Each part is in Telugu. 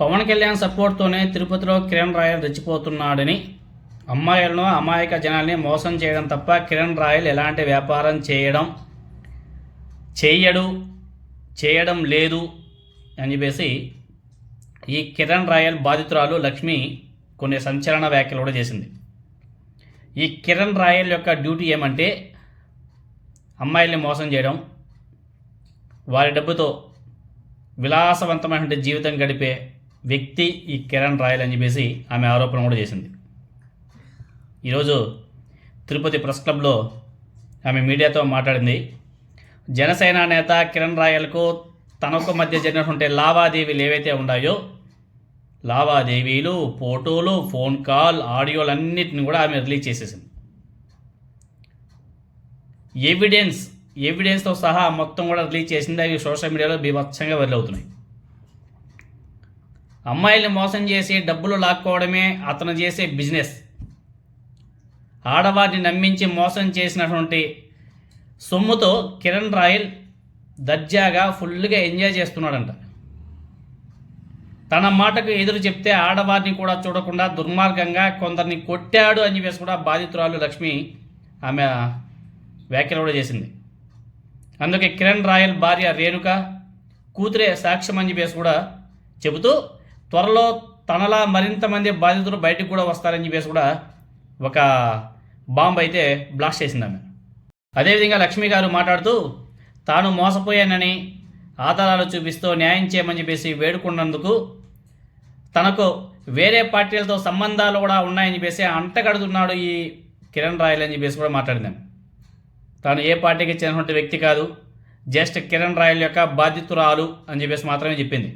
పవన్ కళ్యాణ్ సపోర్ట్తోనే తిరుపతిలో కిరణ్ రాయల్ రెచ్చిపోతున్నాడని అమ్మాయిలను అమాయక జనాల్ని మోసం చేయడం తప్ప కిరణ్ రాయల్ ఎలాంటి వ్యాపారం చేయడం చేయడు చేయడం లేదు అని చెప్పేసి ఈ కిరణ్ రాయల్ బాధితురాలు లక్ష్మి కొన్ని సంచలన వ్యాఖ్యలు కూడా చేసింది. ఈ కిరణ్ రాయల్ యొక్క డ్యూటీ ఏమంటే అమ్మాయిల్ని మోసం చేయడం వారి డబ్బుతో విలాసవంతమైనటువంటి జీవితం గడిపే వ్యక్తి ఈ కిరణ్ రాయల్ అని చెప్పేసి ఆమె ఆరోపణ కూడా చేసింది. ఈరోజు తిరుపతి ప్రెస్ క్లబ్లో ఆమె మీడియాతో మాట్లాడింది. జనసేన నేత కిరణ్ రాయల్కు తనకు మధ్య జరిగినటువంటి లావాదేవీలు ఏవైతే ఉన్నాయో లావాదేవీలు ఫోటోలు ఫోన్ కాల్ ఆడియోలు అన్నిటిని కూడా ఆమె రిలీజ్ చేసేసింది. ఎవిడెన్స్ ఎవిడెన్స్తో సహా మొత్తం కూడా రిలీజ్ చేసింది అవి సోషల్ మీడియాలో బీభత్సంగా వైరల్ అవుతున్నాయి. అమ్మాయిల్ని మోసం చేసి డబ్బులు లాక్కోవడమే అతను చేసే బిజినెస్. ఆడవారిని నమ్మించి మోసం చేసినటువంటి సొమ్ముతో కిరణ్ రాయల్ దర్జాగా ఫుల్గా ఎంజాయ్ చేస్తున్నాడంట. తన మాటకు ఎదురు చెప్తే ఆడవారిని కూడా చూడకుండా దుర్మార్గంగా కొందరిని కొట్టాడు అని చెప్పేసి కూడా బాధితురాలు లక్ష్మి ఆమె వ్యాఖ్యలు కూడా చేసింది. అందుకే కిరణ్ రాయల్ భార్య రేణుక కూతురే సాక్ష్యం అని చెప్పేసి కూడా చెబుతూ త్వరలో తనలా మరింత మంది బాధితులు బయటకు కూడా వస్తారని చెప్పేసి కూడా ఒక బాంబు అయితే బ్లాస్ట్ చేసింది ఆమె అదేవిధంగా లక్ష్మి గారు మాట్లాడుతూ తాను మోసపోయానని ఆధారాలు చూపిస్తూ న్యాయం చేయమని చెప్పేసి వేడుకున్నందుకు తనకు వేరే పార్టీలతో సంబంధాలు కూడా ఉన్నాయని చెప్పేసి అంటగడుతున్నాడు ఈ కిరణ్ రాయల్ అని చెప్పేసి కూడా మాట్లాడిందాం తాను ఏ పార్టీకి చెందినటువంటి వ్యక్తి కాదు జస్ట్ కిరణ్ రాయల్ యొక్క బాధితురాలు అని చెప్పేసి మాత్రమే చెప్పింది.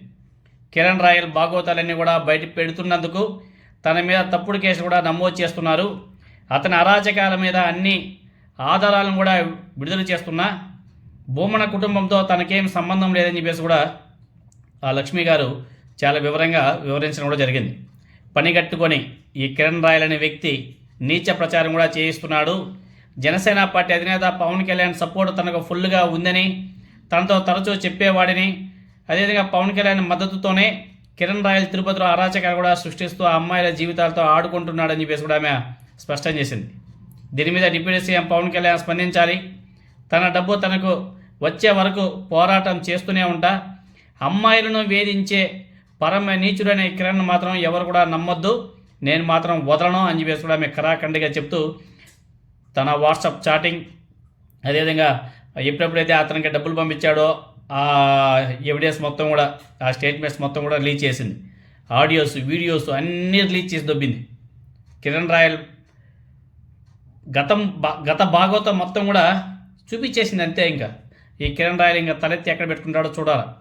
కిరణ్ రాయల్ భాగవతాలన్నీ కూడా బయట పెడుతున్నందుకు తన మీద తప్పుడు కేసు కూడా నమోదు చేస్తున్నారు. అతని అరాచకాల మీద అన్ని ఆధారాలను కూడా విడుదల చేస్తున్నా. భూమన కుటుంబంతో తనకేం సంబంధం లేదని చెప్పేసి కూడా ఆ లక్ష్మి గారు చాలా వివరంగా వివరించడం కూడా జరిగింది. పని కట్టుకొని ఈ కిరణ్ రాయల్ అనే వ్యక్తి నీచ ప్రచారం కూడా చేయిస్తున్నాడు. జనసేన పార్టీ అధినేత పవన్ కళ్యాణ్ సపోర్ట్ తనకు ఫుల్గా ఉందని తనతో తరచూ చెప్పేవాడిని. అదేవిధంగా పవన్ కళ్యాణ్ మద్దతుతోనే కిరణ్ రాయల్ తిరుపతిలో అరాచకాలు కూడా సృష్టిస్తూ ఆ అమ్మాయిల జీవితాలతో ఆడుకుంటున్నాడని చెప్పేసి కూడా ఆమె స్పష్టం చేసింది. దీని మీద డిప్యూటీ సీఎం పవన్ కళ్యాణ్ స్పందించాలి. తన డబ్బు తనకు వచ్చే వరకు పోరాటం చేస్తూనే ఉంటా. అమ్మాయిలను వేధించే పరమ నీచుడనే కిరణ్ మాత్రం ఎవరు కూడా నమ్మొద్దు. నేను మాత్రం వదలను అని చెప్పేసి కూడా ఆమె కరాఖండిగా చెప్తూ తన వాట్సాప్ చాటింగ్ అదేవిధంగా ఎప్పుడెప్పుడైతే అతనికి డబ్బులు పంపించాడో ఆ ఎవిడెన్స్ మొత్తం కూడా ఆ స్టేట్మెంట్స్ మొత్తం కూడా రిలీజ్ చేసింది. ఆడియోస్ వీడియోస్ అన్నీ రిలీజ్ చేసి దొబ్బింది. కిరణ్ రాయల్ గతం బా- గత భాగవతం మొత్తం కూడా చూపించేసింది అంతే ఇంకా. ఈ కిరణ్ రాయల్ ఇంకా తలెత్తి ఎక్కడ పెట్టుకుంటాడో చూడాలి.